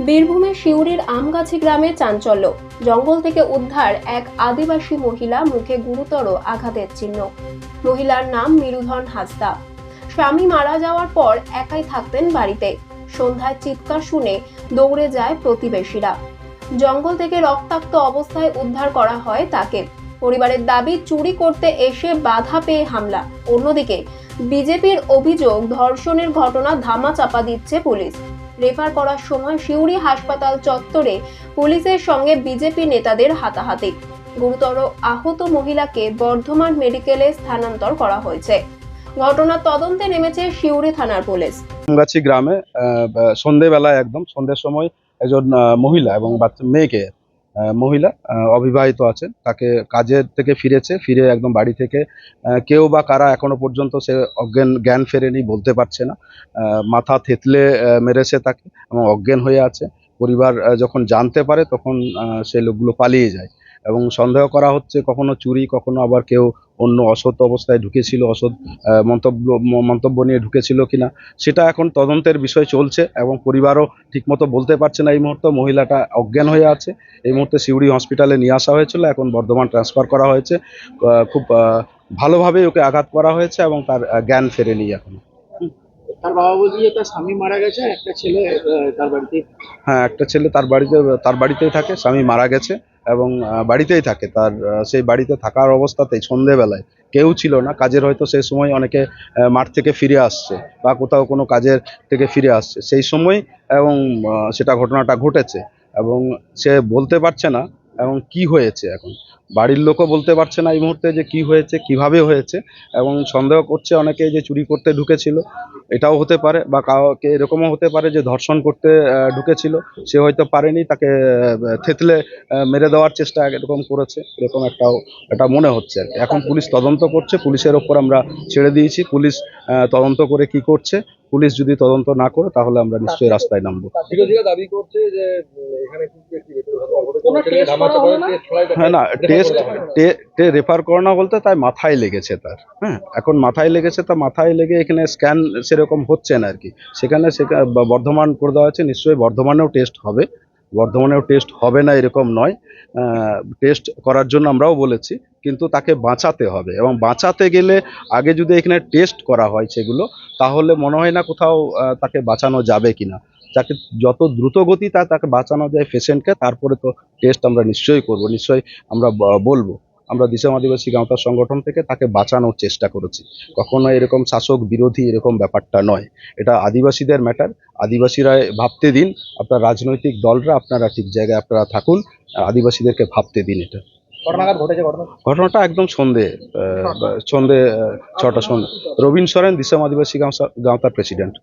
বীরভূমের শিউরির আমগাছি গ্রামে চাঞ্চল্য। জঙ্গল থেকে উদ্ধার এক আদিবাসী মহিলা মুখে গুরুতর আঘাতের চিহ্ন। মহিলার নাম মিরুধন হাসদা। স্বামী মারা যাওয়ার পর একাই থাকতেন বাড়িতে। সন্ধ্যায় চিৎকার শুনে দৌড়ে যায় প্রতিবেশীরা। জঙ্গল থেকে রক্তাক্ত অবস্থায় উদ্ধার করা হয় তাকে। পরিবারের দাবি, চুরি করতে এসে বাধা পেয়ে হামলা। অন্যদিকে, বিজেপির অভিযোগ ধর্ষণের ঘটনা ধামাচাপা দিচ্ছে পুলিশ। রেফার করার সময় সিউড়ি হাসপাতাল চত্বরে পুলিশের সঙ্গে বিজেপি নেতাদের হাতাহাতি। গুরুতর আহত মহিলাকে বর্ধমান মেডিকেলে স্থানান্তর করা হয়েছে। ঘটনার তদন্তে নেমেছে সিউড়ি থানার পুলিশ। গ্রামে সন্ধেবেলায় একদম, সন্ধ্যের সময় একজন মহিলা এবং বাচ্চা মেয়েকে মহিলা অবিবাহিত আছেন। তাকে কাজের থেকে ফিরেছে, ফিরে একদম বাড়ি থেকে। কেউ বা কারা এখনও পর্যন্ত সে অজ্ঞান, জ্ঞান ফেরেনি, বলতে পারছে না। মাথা থেতলে মেরেছে তাকে এবং অজ্ঞান হয়ে আছে। পরিবার যখন জানতে পারে, তখন সেই লোকগুলো পালিয়ে যায়। এবং সন্দেহ করা হচ্ছে কখনো চুরি কখনো আবার কেউ অন্য অসৎ অবস্থায় ঢুকেছিল অসৎ মন্তব্য মন্তব্য নিয়ে ঢুকেছিল কিনা সেটা এখন তদন্তের বিষয় চলছে এবং পরিবারও ঠিকমতো বলতে পারছে না এই মুহূর্তে। মহিলাটা অজ্ঞান হয়ে আছে। এই মুহূর্তে সিউড়ি হসপিটালে নিয়ে আসা হয়েছিল। এখন বর্ধমান ট্রান্সফার করা হয়েছে। খুব আহ, ভালোভাবেই ওকে আঘাত করা হয়েছে এবং তার জ্ঞান ফেরেনি এখন। তার বাবা বলছে তার স্বামী মারা গেছে একটা ছেলে তার বাড়িতে। হ্যাঁ একটা ছেলে তার বাড়িতে তার বাড়িতেই থাকে স্বামী মারা গেছে। এবং বাড়িতেই থাকে। তার সেই বাড়িতে থাকার অবস্থাতেই সন্ধেবেলায় কেউ ছিল না। কাজের হয়তো সেই সময় অনেকে মাঠ থেকে ফিরে আসছে বা কোথাও কোনো কাজের থেকে ফিরে আসছে। সেই সময় এবং সেটা ঘটনাটা ঘটেছে এবং সে বলতে পারছে না এবং কি হয়েছে এখন। বাড়ির লোকও বলতে পারছে না এই মুহূর্তে যে কি হয়েছে, কীভাবে হয়েছে এবং সন্দেহ করছে অনেকে যে চুরি করতে ঢুকেছিল। এটাও হতে পারে বা কাউকে এরকমও হতে পারে যে ধর্ষণ করতে ঢুকেছিল। সে হয়তো পারেনি, তাকে থেতলে মেরে দেওয়ার চেষ্টা এরকম করেছে, এরকম একটাও, এটা মনে হচ্ছে আর এখন পুলিশ তদন্ত করছে, পুলিশের ওপর আমরা ছেড়ে দিয়েছি। পুলিশ তদন্ত করে কি করছে পুলিশ যদি তদন্ত না করে তাহলে আমরা নিশ্চয়ই রাস্তায় নামবো। দাবি করছে যে এখানে হ্যাঁ না রেফার টেস্ট রেফার করানো বলতে তাই মাথায় লেগেছে তার হ্যাঁ এখন মাথায় লেগেছে তা মাথায় লেগে এখানে স্ক্যান সেরকম হচ্ছে না আর কি। সেখানে সেখানে বর্ধমান করে দেওয়া হয়েছে নিশ্চয়ই বর্ধমানেও টেস্ট হবে। বর্ধমানেও টেস্ট হবে না এরকম নয়। টেস্ট করার জন্য আমরাও বলেছি, কিন্তু তাকে বাঁচাতে হবে এবং বাঁচাতে গেলে আগে যদি এখানে টেস্ট করা হয় সেগুলো, তাহলে মনে হয় না কোথাও তাকে বাঁচানো যাবে কিনা। তাকে যত দ্রুত গতি তা তাকে বাঁচানো যায় পেশেন্টকে তারপরে তো টেস্ট আমরা নিশ্চয়ই করব। নিশ্চয়ই আমরা বলব। আমরা দিশাম আদিবাসী গাঁওতার সংগঠন থেকে তাকে বাঁচানোর চেষ্টা করেছি। কখনো এরকম শাসক বিরোধী এরকম ব্যাপারটা নয়। এটা আদিবাসীদের ম্যাটার আদিবাসীরা ভাবতে দিন আপনার রাজনৈতিক দলরা আপনারা ঠিক জায়গায় আপনারা থাকুন আদিবাসীদেরকে ভাবতে দিন এটা। ঘটনাটা একদম সন্ধে সন্ধে ছটা সন্ধে। রবীন সরেন দিশাম আদিবাসী গাঁও গাঁওতার প্রেসিডেন্ট